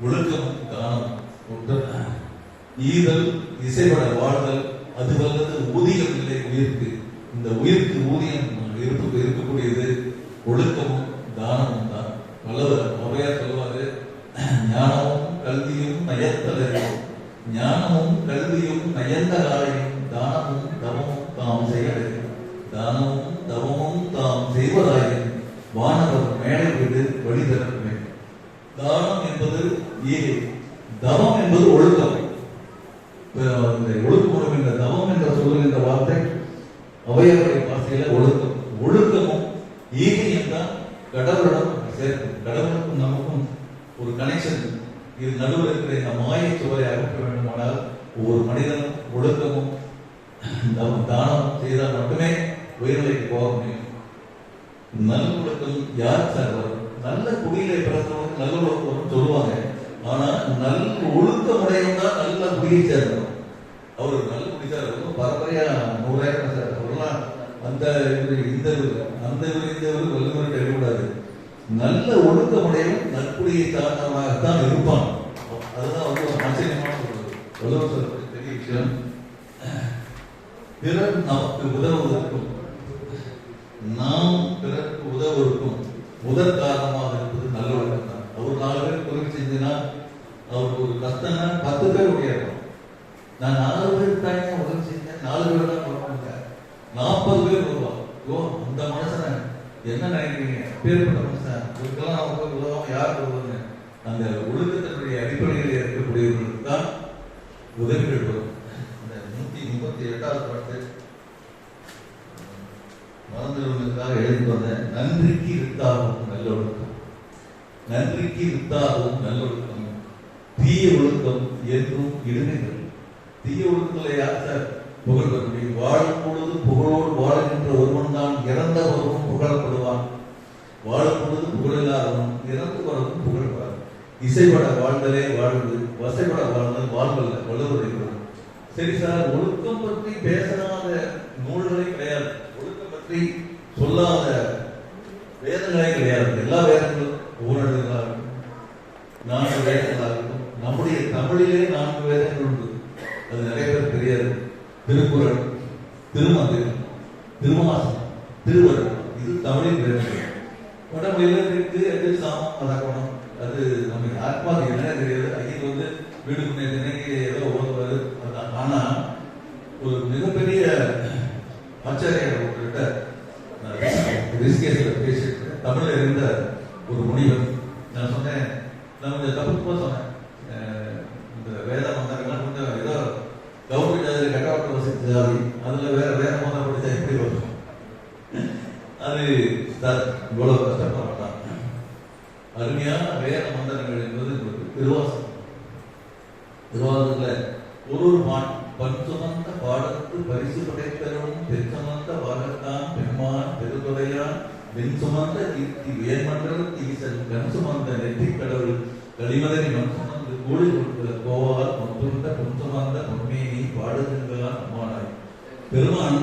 ஒழுக்கம் தானம் ஒன்று ஈதல் இசைப்பட வாழ்தல் அது வல்லது ஊதியம் இல்லை உயிர்க்கு. இந்த உயிர்க்கு ஊதியம் இருப்பு இருக்கக்கூடியது ஒழுக்கமும் தானமும் தான். வல்லவர் அவையார் சொல்வாரு ஞானமும் கல்வியும் நயத்தலையும் ஞானமும் கல்வியும் நயந்தகாலையும் தானமும் தவமும் தாம் செய்யலையும் தானமும் தவமும் தாம் செய்வதாயின் வானவர் மேலே விடு வழி தரவே தானம் என்பது ஈகை தவம் என்பது ஒழுக்கம். இந்த ஒழுக்கம் என்ற தவம் என்ற சொல்லுகின்ற வார்த்தை அவையவருடைய பாசையில ஒழுக்கம். ஒழுக்கமும் ஈகையும் தான் கடவுளிடம் சேர்க்கும். கடவுளுக்கும் நமக்கும் ஒரு கனெக்ஷன் இது நடுவில் இருக்கிற இந்த மாயை சுவரை அகற்ற வேண்டுமானால் ஒவ்வொரு மனிதனும் ஒழுக்கமும் தானம் செய்தால் மட்டுமே உயர்நிலைக்கு போக முடியும். நல்ல ஒழுக்கம் யார் சார்? வரும் நல்ல குடியில பிறந்தவங்க நல்ல ஒழுக்கம் சொல்லுவாங்க. ஆனா நல்ல ஒழுக்கமுடையவங்க தான் நல்ல குடியை சேர்ந்தவங்க அவர் நல்ல குடிச்சார். ரொம்ப பரம்பரையா நூறாயிரம் சார். சொல்லலாம் அந்த இந்த அந்த இவரு இந்த இவரு வல்லுநர் எழுதக்கூடாது நல்ல ஒழுக்கமுடையவன் நற்குடியை சார்ந்தவனாகத்தான் இருப்பான் அதுதான் வந்து ஒரு ஆச்சரியமான சொல்றது வள்ளுவர் பெரிய விஷயம். பிறர் நமக்கு உதவுவதற்கும் நாம் பிறருக்கு உதவுவதற்கும் முதற் காரணமாக இருப்பது நல்ல ஒழுக்கம் தான் அவர் நாலு பேர் அவருக்கு ஒரு கஷ்டம்னா பத்து பேர் உடையாடும் நான் நாலு பேர் தானே உதவி செஞ்சேன். நாலு பேர் தான் வருவாங்க நாற்பது பேர் வருவாங்க ஓ அந்த மனசன் என்ன நினைக்கிறீங்க? பேர்பட்ட மனுஷன். இதுக்கெல்லாம் அவங்க உதவும் யார் உதவுங்க அந்த ஒழுக்கத்தினுடைய அடிப்படையில் இருக்கக்கூடியவர்களுக்கு தான் உதவிகள் வரும் இந்த நூத்தி முப்பத்தி எட்டாவது பாட்டு. மறந்துடுவதற்காக எழுதி வந்தேன் நன்றிக்கு இருந்தாகும் நல்ல ஒழுக்கம் நன்றிக்கு வித்தாகவும் நல்லொழுக்கம் தீய ஒழுக்கம் என்றும் இடுமைகள் தீய ஒழுக்கங்களை யார் சார்? புகழ் பெற முடியும் வாழும் பொழுது புகழோடு வாழுகின்ற ஒருவன் தான் இறந்த ஒருவன் புகழப்படுவான். வாழும் பொழுது புகழில்லாதவன் இறந்து வரவும் புகழ்வார் இசைப்பட வாழ்தலே வாழ்வு வசைப்பட வாழ்தல் வாழ்வல்ல வள்ளுவருடைய சரி சார் ஒழுக்கம் பற்றி பேசாத நூல்களே கிடையாது. ஒழுக்கம் பற்றி சொல்லாத வேதங்களே கிடையாது. எல்லா வேதங்களும் ஊரடங்களாக இருக்கும் நான்கு வேதங்களாக இருக்கும் நம்முடைய தமிழிலே நான்கு வேதங்கள் உண்டு. அது நிறைய பேர் தெரியாது திருக்குறள் திருமந்திரம் திருமாசம் திருவள்ளுவர் இது தமிழின் வேதங்கள். வடமொழியில இருக்கு அது சாமம் பழக்கணும் அது நம்ம யாருக்கும் என்ன தெரியாது. ஐயர் வந்து வீடு முன்னே ஏதோ ஓதுவாரு. ஆனா ஒரு மிகப்பெரிய ஆச்சாரியர் ஒருத்தர்கிட்ட நான் பேசிட்டு தமிழ்ல இருந்த ஒரு முனிவர் நான் சொன்னேன் நான் கொஞ்சம் தப்பு சொன்னேன். அஹ் இந்த வேத மந்திரங்கள்லாம் கொஞ்சம் ஏதோ கவர்மெண்ட் அதில் கட்டப்பட்ட வசதி ஜாதி அதுல வேற வேற மந்திரம் படித்தா எப்படி வரும்? அது சார் இவ்வளவு கஷ்டப்பட அருமையான வேத மந்திரங்கள் என்பது உங்களுக்கு திருவாசகம். ஒரு ஒரு மான் பன் சுமந்த பாடத்து பரிசு படைத்தரும் பெண் சுமந்த பெருமான் பெண்மான் வெண் சுமந்த கீர்த்தி வேர்மண்டல தீசன் கண் சுமந்த நெற்றி கடவுள் களிமதனை மண் சுமந்து கூலி கொடுக்கிற கோவால் மொத்துண்ட பொன் சுமந்த பொன்மேனி பாடுகின்றான் அம்மானாய். பெருமான்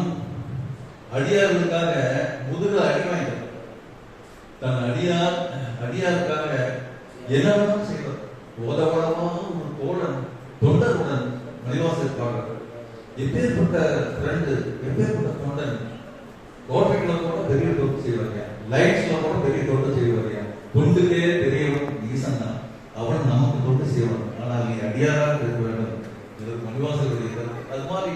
அடியார்களுக்காக முதுகு அடி தன் அடியார் அடியாருக்காக என்னவெல்லாம் செய்வார்? ஓதவளமாக ஒரு தோழன் தொண்டருடன் மணிவாசல் பாடுறார் எப்பேற்பட்ட ஃப்ரெண்டு எப்பேற்பட்ட தொண்டன் கோட்டைகளை கூட பெரிய தொண்டு செய்வாங்க. லைட்ஸ்ல கூட பெரிய தொண்டு செய்வாங்க. தொண்டுக்கே பெரியவன் ஈசன் தான் அவன் நமக்கு தொண்டு செய்வான். ஆனால் நீ அடியாராக இருக்க வேண்டும். இதற்கு மணிவாசலுடைய அது மாதிரி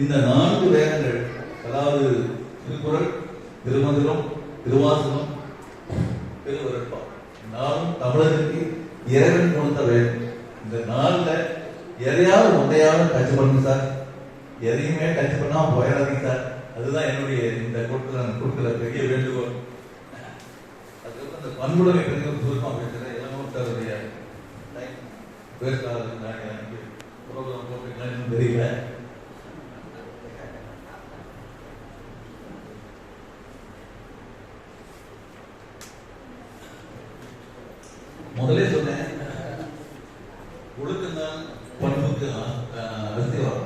இந்த நான்கு வேதங்கள் அதாவது திருக்குறள் திருமந்திரம் திருவாசனம் திருவருட்பா நானும் தமிழருக்கு இறைவன் கொடுத்த வேதம். இந்த நாளில் எதையாவது ஒன்றையாவது டச் பண்ணுங்க சார். எதையுமே டச் பண்ணாம போயிடாதீங்க சார். அதுதான் என்னுடைய இந்த கொடுக்கல நான் பெரிய வேண்டுகோள். அதுக்கப்புறம் இந்த பண்புலகை பெண்கள் சுருக்கம் பேசுகிற இளமூத்தருடைய பேசாதாங்க எனக்கு ப்ரோக்ராம் போட்டுக்கலாம் தெரியல. முதலே சொன்னேன் ஒழுக்கம் தான் பண்புக்கு தான்